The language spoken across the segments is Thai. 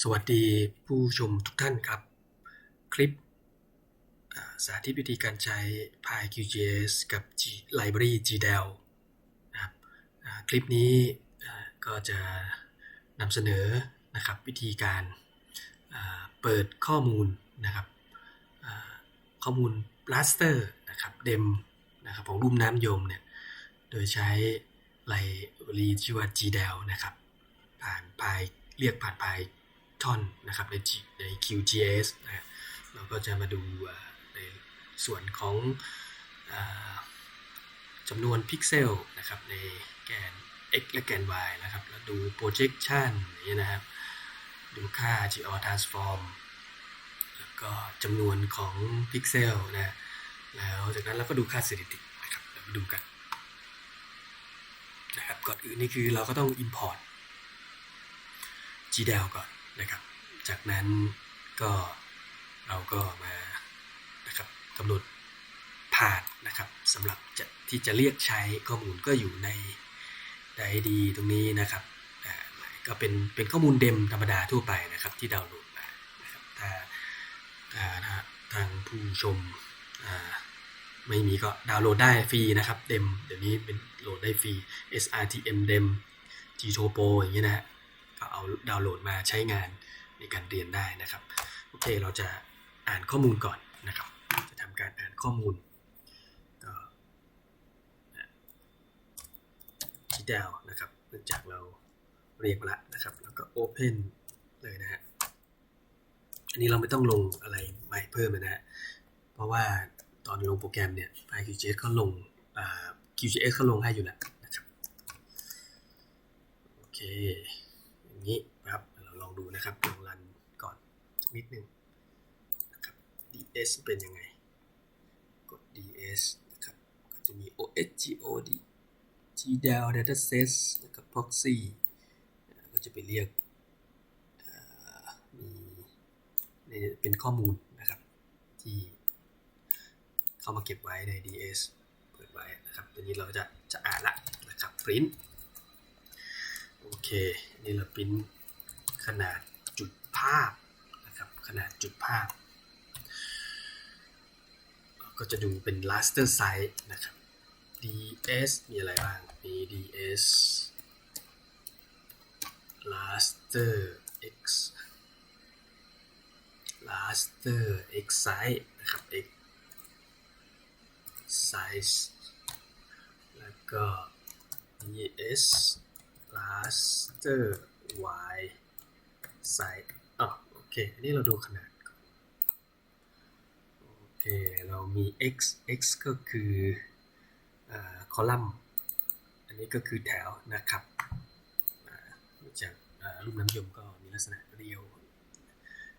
สวัสดีผู้ชมทุกท่านครับ คลิปสาธิตวิธีการใช้ PyQGIS กับ G Library GDAL นะครับคลิปนี้ก็จะนำเสนอนะครับวิธีการเปิดข้อมูลนะครับข้อมูล raster นะครับ dem นะครับของรุ่มน้ำยมเนี่ยโดยใช้ Library ชื่อว่า GDAL นะครับผ่าน Py เรียกผ่าน Python นะครับในใน QGIS นะเราก็จะมาดูในส่วนของอจำนวนพิกเซลนะครับในแกน x และแกน y นะครับ แล้วดู projection นี้นะครับ ดูค่า geo transform แล้วก็จำนวนของพิกเซลนะ แล้วจากนั้นเราก็ดูค่าสถิตินะครับเดี๋ยวมาดูกันนะครับ ก่อนอื่นนี่คือเราก็ต้อง import GDAL ก่อน นะครับ จากนั้นก็เราก็มานะครับกำหนดผ่านนะครับสำหรับจะที่จะเรียกใช้ข้อมูลก็อยู่ใน ID ตรงนี้นะครับก็เป็นเป็นข้อมูลเดมธรรมดาทั่วไปนะครับที่ดาวน์โหลดมานะครับถ้าถ้าทางผู้ชมไม่มีก็ดาวน์โหลดได้ฟรีนะครับเดมเดี๋ยวนี้เป็นโหลดได้ฟรี SRTM เดม Gtopo อย่างเงี้ยนะฮะ ก็เอาดาวน์โหลดมาใช้งานในการเรียนได้นะครับโอเคเราจะอ่านข้อมูลก่อนนะครับ จะทำการอ่านข้อมูลก็ทีดาวนะครับเนื่องจากเราเรียกมาละนะครับ แล้วก็ Open เลยนะฮะอันนี้เราไม่ต้องลงอะไรใหม่เพิ่มนะฮะเพราะว่าตอนลงโปรแกรมเนี่ย PyQGIS เขาลง QGIS เขาลงให้อยู่แล้วนะครับโอเค อย่างนี้นะครับ เราลองดูนะครับลองรันก่อนนิดนึงนะครับ ds เป็นยังไง กด ds นะครับ ก็จะมี osgod gdal dataset แล้วก็ proxy ก็จะไปเรียกมีเป็นข้อมูลนะครับ ที่เข้ามาเก็บไว้ใน ds เปิดไว้นะครับ ตัวนี้เราจะจะอ่านละนะครับ print โอเค เราปริ้นขนาดจุดภาพนะครับขนาดจุดภาพ ก็จะดูเป็น raster size นะครับ ds มีอะไรบ้าง มี ds raster x raster x size นะครับ x size แล้วก็ ds raster y size อ๋อโอเคอันนี้เราดูขนาด โอเค เรามี x x ก็คืออาคอลัมน์ อันนี้ก็คือแถวนะครับ จากรูปน้ำยมก็มีลักษณะเรียว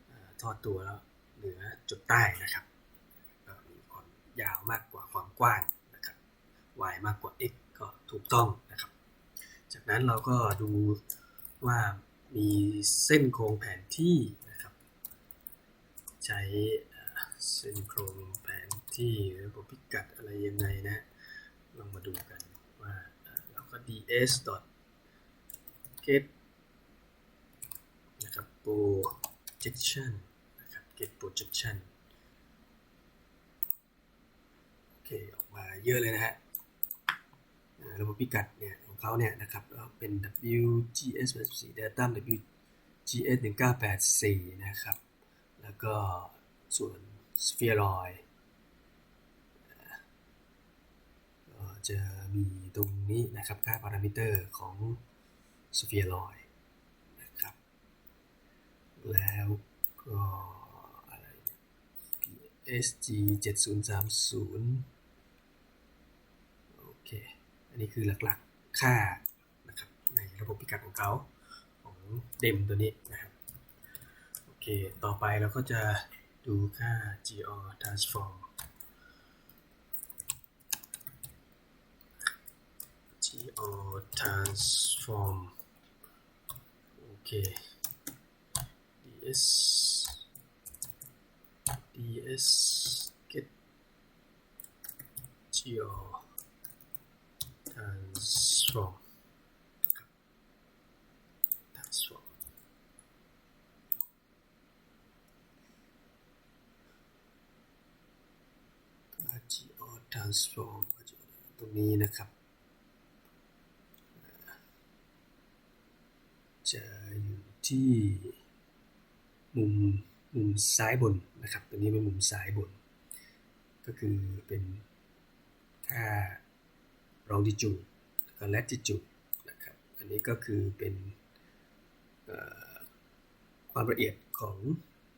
อทอดตัวแล้วเหนือจุดใต้นะครับมีความยาวมากกว่าความกว้างนะครับ y มากกว่า x ก็ถูกต้องนะครับ จากนั้นเราก็ดูว่ามีเส้นโครงแผนที่นะครับ ใช้เส้นโครงแผนที่ระบบพิกัดอะไรยังไงนะลองมาดูกันว่าเราก็ ds get นะครับ projection นะครับ get projection โอเค ออกมาเยอะเลยนะฮะระบบพิกัดเนี่ย เขาเนี่ยนะครับก็เป็น WGS 84 Datum WGS 1984 นะครับ แล้วก็ส่วน Spheroid อ่าก็จะมีตรงนี้นะครับค่าพารามิเตอร์ของ Spheroid นะครับ แล้วก็อะไร SG 7030 โอเค อันนี้คือหลักๆ ค่านะครับในระบบพิกัดของเขาของเดมตัวนี้นะครับโอเคต่อไปเราก็จะดูค่า geo transform geo transform โอเค ds ds get geo transform transform ตรงนี้นะครับ จะอยู่ที่มุมมุมซ้ายบนนะครับตรงนี้เป็นมุมซ้ายบน ก็คือเป็นค่า longitude latitude นะครับ อันนี้ก็คือเป็นความละเอียดของ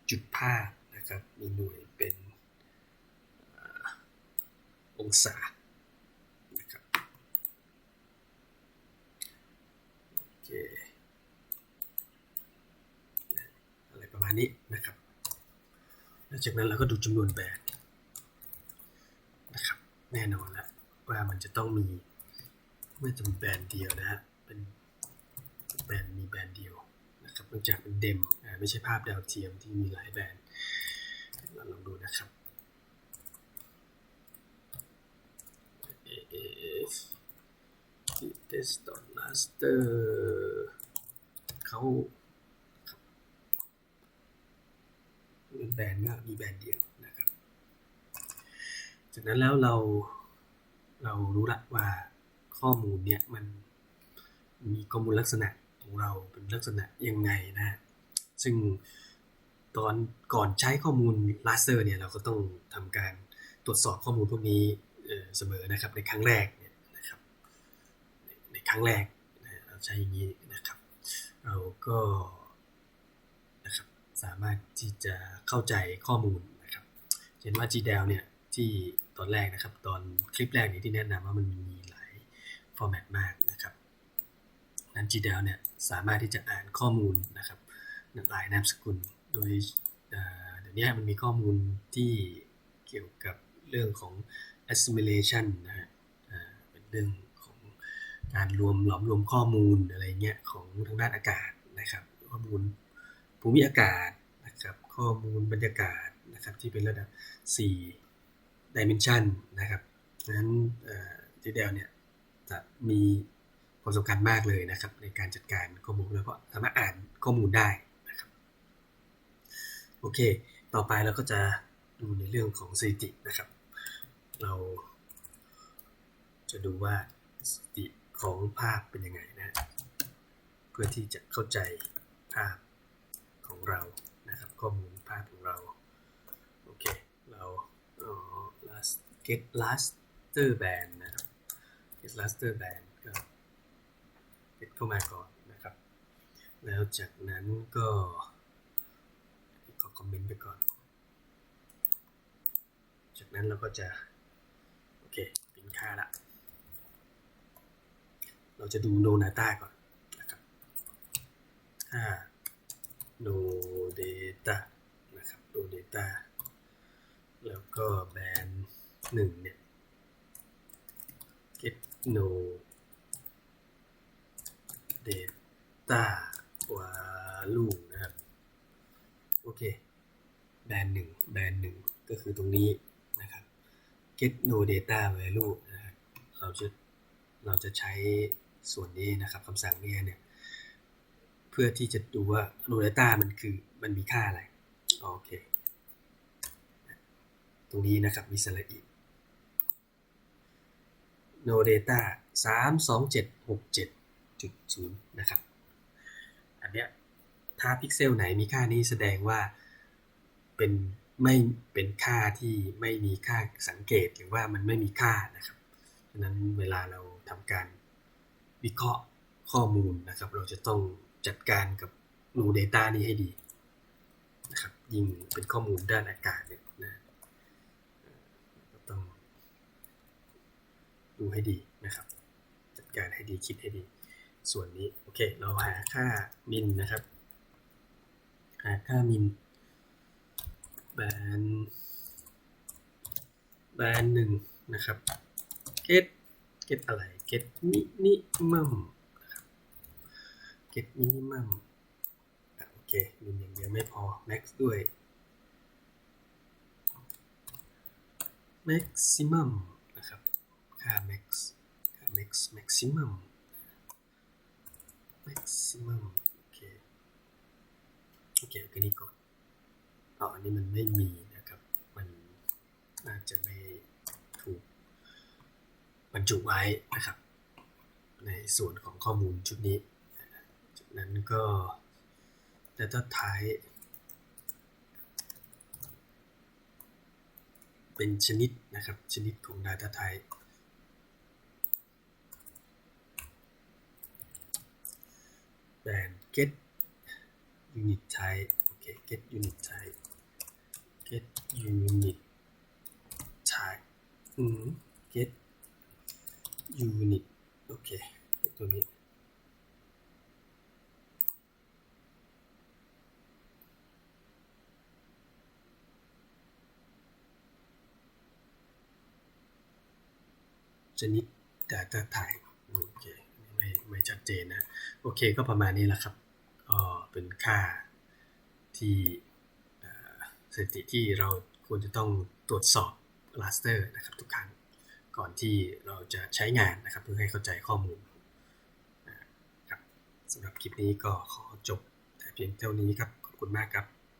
จุดภาพนะครับ มีหน่วยเป็นอองศานะครับโอเคอะไรประมาณนี้นะครับแล้วจากนั้นเราก็ดูจำนวนแบรนด์นะครับ แน่นอนแล้วว่ามันจะต้องมี ไม่จะมีแบรนด์เดียวนะฮะ เป็นแบรนด์มีแบรนด์เดียวนะครับเนื่องจากเป็นเดมไม่ใช่ภาพดาวเทียมที่มีหลายแบรนด์เราลองดูนะครับ AAF test on master เขาเป็นแบรนด์ก็มีแบรนด์เดียวนะครับ จากนั้นแล้วเราเรารู้ละว่า ข้อมูลเนี่ยมันมีข้อมูลลักษณะของเราเป็นลักษณะยังไงนะ ซึ่งตอนก่อนใช้ข้อมูล raster เนี่ยเราก็ต้องทำการตรวจสอบข้อมูลพวกนี้เเสมอนะครับในครั้งแรกเนี่ยนะครับในในครั้งแรกเราใช้อย่างนี้นะครับ เราก็นะครับสามารถที่จะเข้าใจข้อมูลนะครับเห็นว่า GDAL เนี่ยที่ตอนแรกนะครับ ตอนคลิปแรกเนี่ยที่แนะนำว่ามันมีหลาย ฟอร์แมตมากนะครับนั้น GDAL เนี่ยสามารถที่จะอ่านข้อมูลนะครับหลายนามสกุล โดยเดี๋ยวนี้มันมีข้อมูลที่เกี่ยวกับเรื่องของ assimilation นะฮะเป็นเรื่องของการรวมหลอมรวมข้อมูลอะไรเงี้ยของทางด้านอากาศนะครับ ข้อมูลภูมิอากาศนะครับ ข้อมูลบรรยากาศนะครับที่เป็นระดับ 4 dimension นะครับดังนั้นจีเดลเนี่ย จะมีความสำคัญมากเลยนะครับ ในการจัดการข้อมูลแล้วก็สามารถอ่านข้อมูลได้นะครับโอเค ต่อไปเราก็จะดูในเรื่องของสถิตินะครับ เราจะดูว่าสถิติของภาพเป็นยังไงนะเพื่อที่จะเข้าใจภาพของเรานะครับ ข้อมูลภาพของเราโอเคเราเออ last get raster band นะครับ get raster band ก็ get เข้ามาก่อนนะครับ แล้วจากนั้นก็ขอคอมเมนต์ไปก่อน จากนั้นเราก็จะ โอเคปินค่าละเราจะดู no data ก่อนนะครับถ้า no data นะครับ no data แล้วก็แบนหนึ่งเนี่ย get no data value นะครับ โอเค แบรนด์หนึ่งแบรนด์หนึ่งก็คือตรงนี้นะครับ get no data value นะครับเราจะเราจะใช้ส่วนนี้นะครับคำสั่งนี้เนี่ย เพื่อที่จะดูว่า no data มันคือมันมีค่าอะไร โอเค ตรงนี้นะครับมีสระอี no data สามสองเจ็ดหกเจ็ดจุดศูนย์นะครับ อันเนี้ยถ้าพิกเซลไหนมีค่านี้แสดงว่าเป็นไม่เป็นค่าที่ไม่มีค่าสังเกตหรือว่ามันไม่มีค่านะครับฉะนั้นเวลาเราทำการวิเคราะห์ข้อมูลนะครับ เราจะต้องจัดการกับ no data นี้ให้ดีนะครับยิ่งเป็นข้อมูลด้านอากาศเนี่ยนะก็ต้อง ดูให้ดีนะครับ จัดการให้ดีคิดให้ดี ส่วนนี้โอเค เราหาค่ามินนะครับ หาค่ามินแบนแบนหนึ่งนะครับ get get อะไร get minimum นะครับ get minimum โอเคมินอย่างเดียวไม่พอ max ด้วย maximum นะ ค่า max ค่า max maximum maximum โอเค โอเคแค่นี้ก่อนอ๋ออันนี้มันไม่มีนะครับ มันน่าจะไม่ถูกบรรจุไว้นะครับ ในส่วนของข้อมูลชุดนี้ จากนั้นก็ Data Type เป็นชนิดนะครับ ชนิดของ Data Type แบรนด์ get unit type โอเค get unit type get unit type อืม get unit โอเค ตัวนี้ชนิด Data Type โอเค ชัดเจนนะโอเคก็ประมาณนี้แหละครับก็เป็นค่าที่สถิติที่เราควรจะต้องตรวจสอบลาสเตอร์นะครับทุกครั้งก่อนที่เราจะใช้งานนะครับ เพื่อให้เข้าใจข้อมูลนะครับสำหรับคลิปนี้ก็ขอจบแต่เพียงเท่านี้ครับ ขอบคุณมากครับ